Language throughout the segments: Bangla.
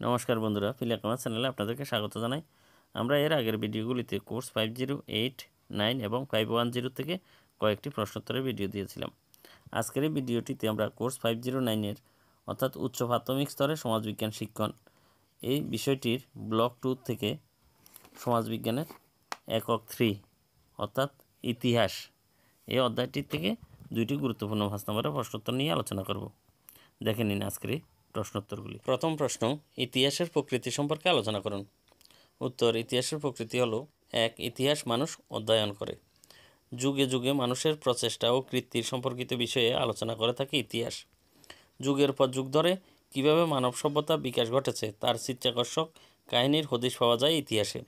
নমস্কার বন্ধুরা ফিলাকামা চ্যানেলে আপনাদেরকে স্বাগত জানাই। আমরা এর আগের ভিডিওগুলিতে course five zero, eight, nine এবং ফাইভ ওয়ান জিরো থেকে কয়েকটি প্রশ্নোত্তরের ভিডিও দিয়েছিলাম। আজকের এই ভিডিওটিতে আমরা কোর্স ফাইভ জিরো নাইনের অর্থাৎ উচ্চ প্রাথমিক স্তরে সমাজবিজ্ঞান শিক্ষণ এই বিষয়টির ব্লক টু থেকে সমাজবিজ্ঞানের একক থ্রি অর্থাৎ ইতিহাস এই অধ্যায়টির থেকে দুইটি গুরুত্বপূর্ণ ভাষ নম্বরের প্রশ্নোত্তর নিয়ে আলোচনা করব। দেখে নিন আজকের প্রশ্নোত্তরগুলি। প্রথম প্রশ্ন, ইতিহাসের প্রকৃতি সম্পর্কে আলোচনা করুন। উত্তর, ইতিহাসের প্রকৃতি হলো, এক, ইতিহাস মানুষ অধ্যয়ন করে। যুগে যুগে মানুষের প্রচেষ্টা ও কৃত্তির সম্পর্কিত বিষয়ে আলোচনা করে থাকে ইতিহাস। যুগের পর যুগ ধরে কীভাবে মানব সভ্যতা বিকাশ ঘটেছে তার চিত্তাকর্ষক কাহিনীর হদিশ পাওয়া যায় ইতিহাসে।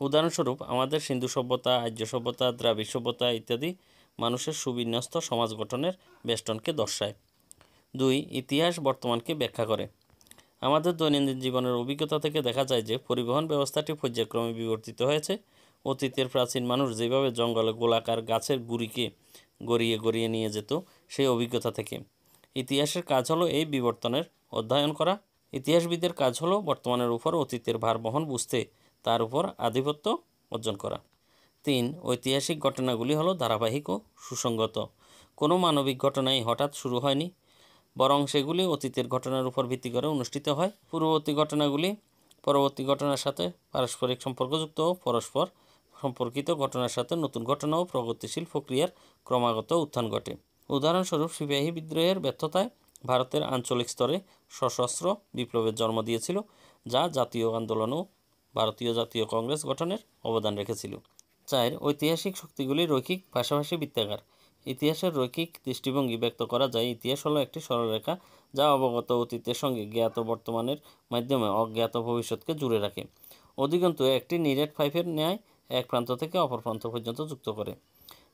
উদাহরণস্বরূপ, আমাদের সিন্ধু সভ্যতা, আর্য সভ্যতা, দ্রাবিড় সভ্যতা ইত্যাদি মানুষের সুবিন্যস্ত সমাজ গঠনের বেষ্টনকে দর্শায়। দুই, ইতিহাস বর্তমানকে ব্যাখ্যা করে। আমাদের দৈনন্দিন জীবনের অভিজ্ঞতা থেকে দেখা যায় যে, পরিবহন ব্যবস্থাটি পর্যায়ক্রমে বিবর্তিত হয়েছে। অতীতের প্রাচীন মানুষ যেভাবে জঙ্গলে গোলাকার গাছের গুড়িকে গড়িয়ে গড়িয়ে নিয়ে যেত, সেই অভিজ্ঞতা থেকে। ইতিহাসের কাজ হলো এই বিবর্তনের অধ্যয়ন করা। ইতিহাসবিদের কাজ হলো বর্তমানের উপর অতীতের ভার বহন বুঝতে, তার উপর আধিপত্য অর্জন করা। তিন, ঐতিহাসিক ঘটনাগুলি হলো ধারাবাহিক ও সুসংগত। কোনো মানবিক ঘটনাই হঠাৎ শুরু হয়নি। বরং সেগুলি অতীতের ঘটনার উপর ভিত্তি করে অনুষ্ঠিত হয়। পূর্ববর্তী ঘটনাগুলি পরবর্তী ঘটনার সাথে পারস্পরিক সম্পর্কযুক্ত ও পরস্পর সম্পর্কিত ঘটনার সাথে নতুন ঘটনা ও প্রগতিশীল প্রক্রিয়ার ক্রমাগত উত্থান ঘটে। উদাহরণস্বরূপ সিপাহী বিদ্রোহের ব্যর্থতায় ভারতের আঞ্চলিক স্তরে সশস্ত্র বিপ্লবের জন্ম দিয়েছিল, যা জাতীয় আন্দোলন ও ভারতীয় জাতীয় কংগ্রেস গঠনের অবদান রেখেছিল। চায়ের ঐতিহাসিক শক্তিগুলি রৈখিক পাশাপাশি বৃত্তাকার ইতিহাসের রৈখিক দৃষ্টিভঙ্গি ব্যক্ত করা যায়। ইতিহাস হলো একটি সরলরেখা যা অবগত অতীতের সঙ্গে জ্ঞাত বর্তমানের মাধ্যমে অজ্ঞাত ভবিষ্যৎকে জুড়ে রাখে। অধিকন্তু একটি নিরেট পাইপের ন্যায় এক প্রান্ত থেকে অপর প্রান্ত পর্যন্ত যুক্ত করে।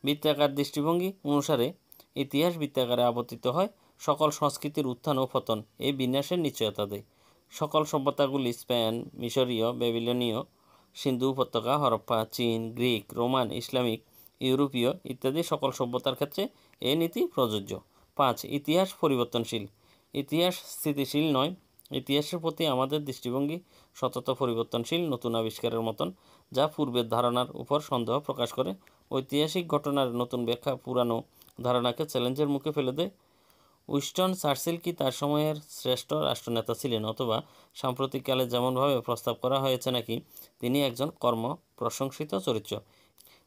বৃত্তাকার দৃষ্টিভঙ্গি অনুসারে ইতিহাস বৃত্তাকারে আবর্তিত হয়, সকল সংস্কৃতির উত্থান ও পতন এই বিন্যাসের নিশ্চয়তা দেয়। সকল সভ্যতাগুলি স্পেন, মিশরীয় বেবিলনীয় সিন্ধু উপত্যকা, হরপ্পা, চীন, গ্রিক, রোমান, ইসলামিক ইউরোপীয় ইত্যাদি সকল সভ্যতার ক্ষেত্রে এ নীতি প্রযোজ্য। পাঁচ, ইতিহাস পরিবর্তনশীল। ইতিহাস স্থিতিশীল নয়। ইতিহাসের প্রতি আমাদের দৃষ্টিভঙ্গি সতত পরিবর্তনশীল নতুন আবিষ্কারের মতন, যা পূর্বের ধারণার উপর সন্দেহ প্রকাশ করে। ঐতিহাসিক ঘটনার নতুন ব্যাখ্যা পুরানো ধারণাকে চ্যালেঞ্জের মুখে ফেলে দেয়। উইস্টন চার্চিল কি তার সময়ের শ্রেষ্ঠ রাষ্ট্রনেতা ছিলেন অথবা সাম্প্রতিককালে যেমনভাবে প্রস্তাব করা হয়েছে নাকি, তিনি একজন কর্ম প্রশংসিত চরিত্র।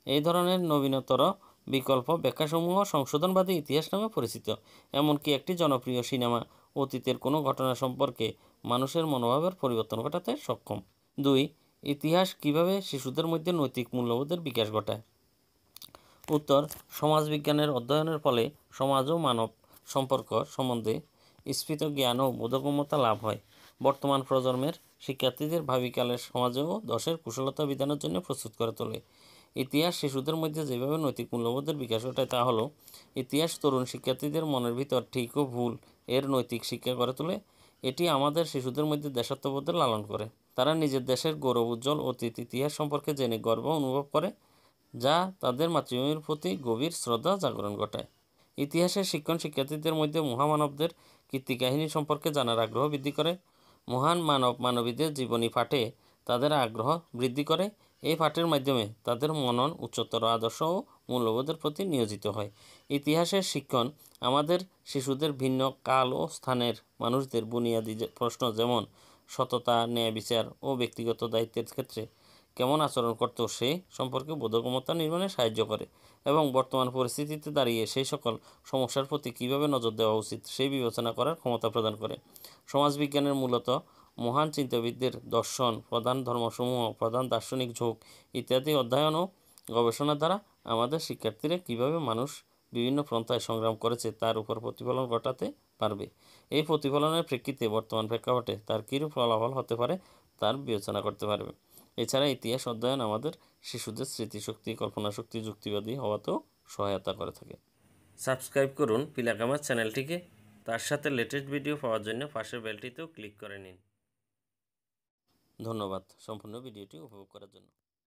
এই ধরনের নবীনতর বিকল্প ব্যাখ্যাসমূহ সংশোধনবাদী ইতিহাস নামে পরিচিত। এমনকি একটি জনপ্রিয় সিনেমা, অতীতের কোনো ঘটনা সম্পর্কে মানুষের মনোভাবের পরিবর্তন ঘটাতে সক্ষম। দুই, ইতিহাস কীভাবে শিশুদের মধ্যে নৈতিক মূল্যবোধের বিকাশ ঘটায়? উত্তর সমাজবিজ্ঞানের অধ্যয়নের ফলে সমাজ ও মানব সম্পর্ক সম্বন্ধে স্ফীত জ্ঞান ও বোধগম্যতা লাভ হয়। বর্তমান প্রজন্মের শিক্ষার্থীদের ভাবিকালের সমাজে ও দশের কুশলতা বিধানের জন্য প্রস্তুত করে তোলে। ইতিহাস শিশুদের মধ্যে যেভাবে নৈতিক মূল্যবোধের বিকাশ ঘটায় তা হলো, ইতিহাস তরুণ শিক্ষার্থীদের মনের ভিতর ঠিক ও ভুল এর নৈতিক শিক্ষা করে তোলে। এটি আমাদের শিশুদের মধ্যে দেশাত্মবোধের লালন করে। তারা নিজের দেশের গৌরব, উজ্জ্বল অতীত, ইতিহাস সম্পর্কে জেনে গর্ব অনুভব করে, যা তাদের মাতৃভূমির প্রতি গভীর শ্রদ্ধা জাগরণ ঘটায়। ইতিহাসের শিক্ষণ শিক্ষার্থীদের মধ্যে মহামানবদের কীর্তিকাহিনী সম্পর্কে জানার আগ্রহ বৃদ্ধি করে। মহান মানব মানবীদের জীবনী পাঠে তাদের আগ্রহ বৃদ্ধি করে। এই পাঠের মাধ্যমে তাদের মনন, উচ্চতর আদর্শ ও মূল্যবোধের প্রতি নিয়োজিত হয়। ইতিহাসের শিক্ষণ আমাদের শিশুদের ভিন্ন কাল ও স্থানের মানুষদের বুনিয়াদী প্রশ্ন যেমন সততা, ন্যায় বিচার ও ব্যক্তিগত দায়িত্বের ক্ষেত্রে কেমন আচরণ করতো সে সম্পর্কে বোধগমতা নির্মাণে সাহায্য করে এবং বর্তমান পরিস্থিতিতে দাঁড়িয়ে সেই সকল সমস্যার প্রতি কীভাবে নজর দেওয়া উচিত সেই বিবেচনা করার ক্ষমতা প্রদান করে। সমাজবিজ্ঞানের মূলত মহান চিন্তাবিদদের দর্শন, প্রধান ধর্মসমূহ, প্রধান দার্শনিক ঝোঁক ইত্যাদি অধ্যয়ন ও গবেষণা দ্বারা আমাদের শিক্ষার্থীরা কীভাবে মানুষ বিভিন্ন পন্থায় সংগ্রাম করেছে তার উপর প্রতিফলন ঘটাতে পারবে? এই প্রতিফলনের প্রেক্ষিতে বর্তমান প্রেক্ষাপটে তার কীরূপ ফলাফল হতে পারে তার বিবেচনা করতে পারবে। এছাড়া ইতিহাস অধ্যয়ন আমাদের শিশুদের স্মৃতিশক্তি কল্পনা শক্তি যুক্তিবাদী হওয়াতেও সহায়তা করে থাকে। সাবস্ক্রাইব করুন পিলাকামার চ্যানেলটিকে। তার সাথে লেটেস্ট ভিডিও পাওয়ার জন্য পাশের বেলটিতেও ক্লিক করে নিন। ধন্যবাদ সম্পূর্ণ ভিডিওটি উপভোগ করার জন্য।